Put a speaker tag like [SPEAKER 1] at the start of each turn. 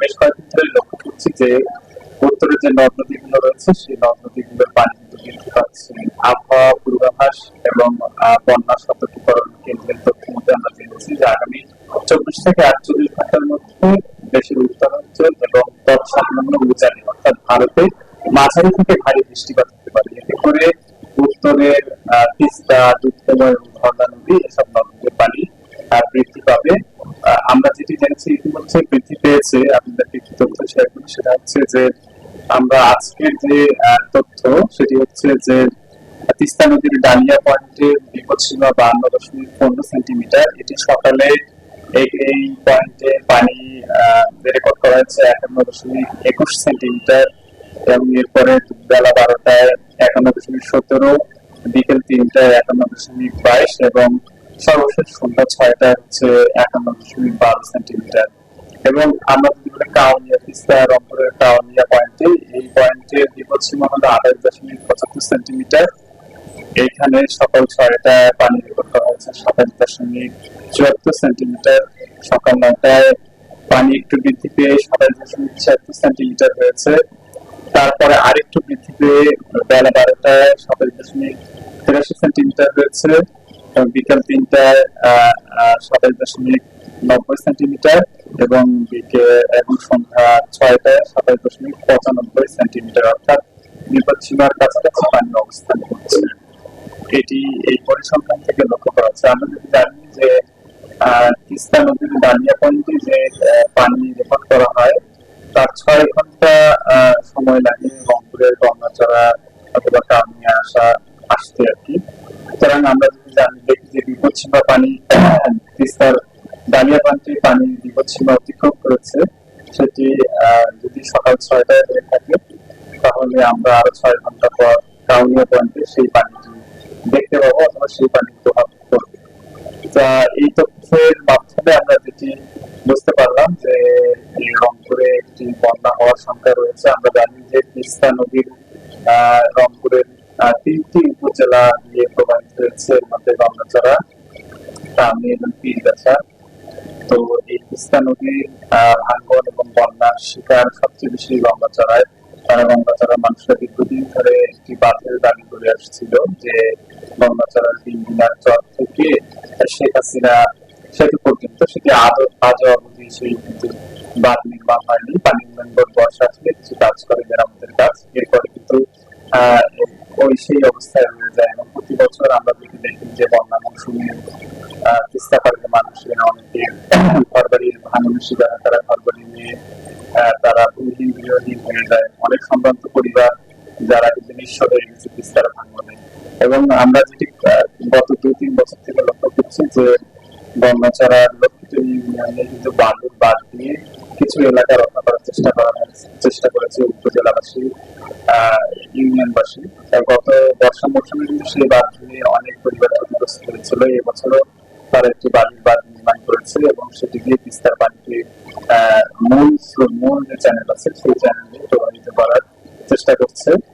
[SPEAKER 1] বেশ কয়েকদিন ধরে লক্ষ্য করছি যে উত্তরের যে নদ নদীগুলো রয়েছে, সেই নদ নদীগুলোর পানি কিন্তু বৃদ্ধি পাচ্ছে আবহাওয়া পূর্বাভাস এবং বন্যা সতর্কীকরণ কেন্দ্রের তথ্য মধ্যে আমরা জেনেছি যে আগামী চব্বিশ থেকে আটচল্লিশ ঘণ্টার মধ্যে দেশের উত্তরাঞ্চল এবং তৎসংলগ্ন উজানি অর্থাৎ ভারতে মাঝারি থেকে ভারী বৃষ্টিপাত হতে পারে। এতে করে উত্তরের তিস্তা দুধকময় ধর্ণা নদী এসব নদীর পানি বৃদ্ধি পাবে। আমরা যেটি জেনেছি ইতিমধ্যে বৃদ্ধি পেয়েছে আপনাদেরকে একটি তথ্য শেয়ার করি সেটা হচ্ছে যে আমরা আজকের যে তথ্য সেটি হচ্ছে যে, তিস্তা নদীর ডালিয়া পয়েন্টের বিপদ সীমা বান্ন দশমিক পনেরো সেন্টিমিটার এটি সকালে এই পয়েন্টে পানি রেকর্ড করা হয়েছে একান্ন দশমিক একুশ সেন্টিমিটার এবং এরপরে বেলা বারোটায় একান্ন দশমিক সতেরো, বিকেল তিনটায় একান্ন দশমিক বাইশ এবং সর্বশেষ সন্ধ্যা ছয়টায় হচ্ছে একান্ন দশমিক বারো সেন্টিমিটার। এবং আমরা যদি কাউনিয়া তিস্তা রংপুরের কাউনিয়া পয়েন্টে এই পয়েন্টের বিপদ সীমা হলো আঠাশ দশমিক পঁচাত্তর সেন্টিমিটার। এইখানে সকাল ছয়টায় পানি রেকর্ড করা হয়েছে সাতাশ দশমিক চুয়াত্তর সেন্টিমিটার। সকাল নয়টায় পানি একটু বৃদ্ধি পেয়ে সাতাশ দশমিক ছিয়াত্তর সেন্টিমিটার হয়েছে। তারপরে আরেকটু বৃদ্ধি পেয়ে বেলা বারোটায় সাতাশ দশমিক তিরাশি সেন্টিমিটার হয়েছে। বিকাল তিনটায় সাতাশ দশমিক নব্বই সেন্টিমিটার এবং বিকেল এবং সন্ধ্যা ছয়টায় সাতাশ দশমিক পঁচানব্বই সেন্টিমিটার, অর্থাৎ বিপদ সীমার কাছাকাছি পানি অবস্থান করছে। এটি এই পরিসংখ্যান থেকে লক্ষ্য করা হচ্ছে আমরা যদি জানি যে তিস্তা নদীর দানিয়া পয়েন্টে যে পানি রেকর্ড করা হয়, তার ছয় ঘণ্টা সময় লাগে রংপুরের গঙ্গাচড়া অথবা কামিয়া আসা আসতে আর কি। সুতরাং আমরা যদি দেখি যে বিপদ পানি তিস্তার পানি বিপদ সীমা অতিক্রম করেছে সেটি যদি সকাল ছয়টায় হয়ে থাকে তাহলে আমরা আরও ছয় ঘণ্টা পর কাউনিয়া সেই পানিটি দেখতে পাবো অথবা সেই পানি প্রভাব তা এই তথ্যের মাধ্যমে আমরা যেটি বুঝতে পারলাম যে রংপুরে একটি বন্যা হওয়ার সংখ্যা রয়েছে আমরা জানি যে তিস্তা নদীর রংপুরের তিনটি উপজেলা দিয়ে প্রবাহিত হয়েছে এর মধ্যে কামি এবং পীরগাছা তো এই তিস্তা নদীর ভাঙ্গন এবং বন্যার শিকার সবচেয়ে বেশি গঙ্গাচড়ায় তারা গঙ্গাচড়ার মানুষরা দীর্ঘদিন ধরে একটি বাঁধের দাবি করে আসছিল যে গঙ্গাচড়ার তিন দিনার চর থেকে শেখ হাসিনা সেতু পর্যন্ত সেটি আদর আজও অবধি সেই কিন্তু বাঁধ নির্মাণ হয়নি। পানি উন্নয়ন বর্ষা আসলে কিছু কাজ করে মেরামতের কাজ। এরপরে কিন্তু আহ, ওই সেই অবস্থায় রয়ে যায় এবং প্রতি বছর আমরা যদি দেখি যে বন্যা মৌসুমে তিস্তা পাড়ের মানুষের অনেকে ঘর বাড়ির ভাঙনের শিকার তারা ঘর বাড়ি নিয়ে তারা ভূমিহীন গৃহহীন হয়ে যায় অনেক সম্ভ্রান্ত পরিবার যারা কিন্তু নিঃস্ব হয়ে গেছে তিস্তার ভাঙনে এবং আমরা যেটি গত দুই তিন বছর থেকে লক্ষ্য করছি যে বন্যাচারা লক্ষ্মীপুর ইউনিয়নে কিন্তু বালুর বাদ দিয়ে কিছু এলাকা রক্ষা করার চেষ্টা করা চেষ্টা করেছে উপজেলাবাসী ইউনিয়নবাসী। গত বর্ষা মৌসুমে কিন্তু সেই বাঁধ নিয়ে অনেক পরিবার ক্ষতিগ্রস্ত হয়েছিল। এবছরও তারা একটি বাড়ির বাঁধ নির্মাণ করেছে এবং সেটি দিয়ে তিস্তার পানিকে মূল মূল যে চ্যানেল আছে সেই চ্যানেলে প্রভাবিত করার চেষ্টা করছে।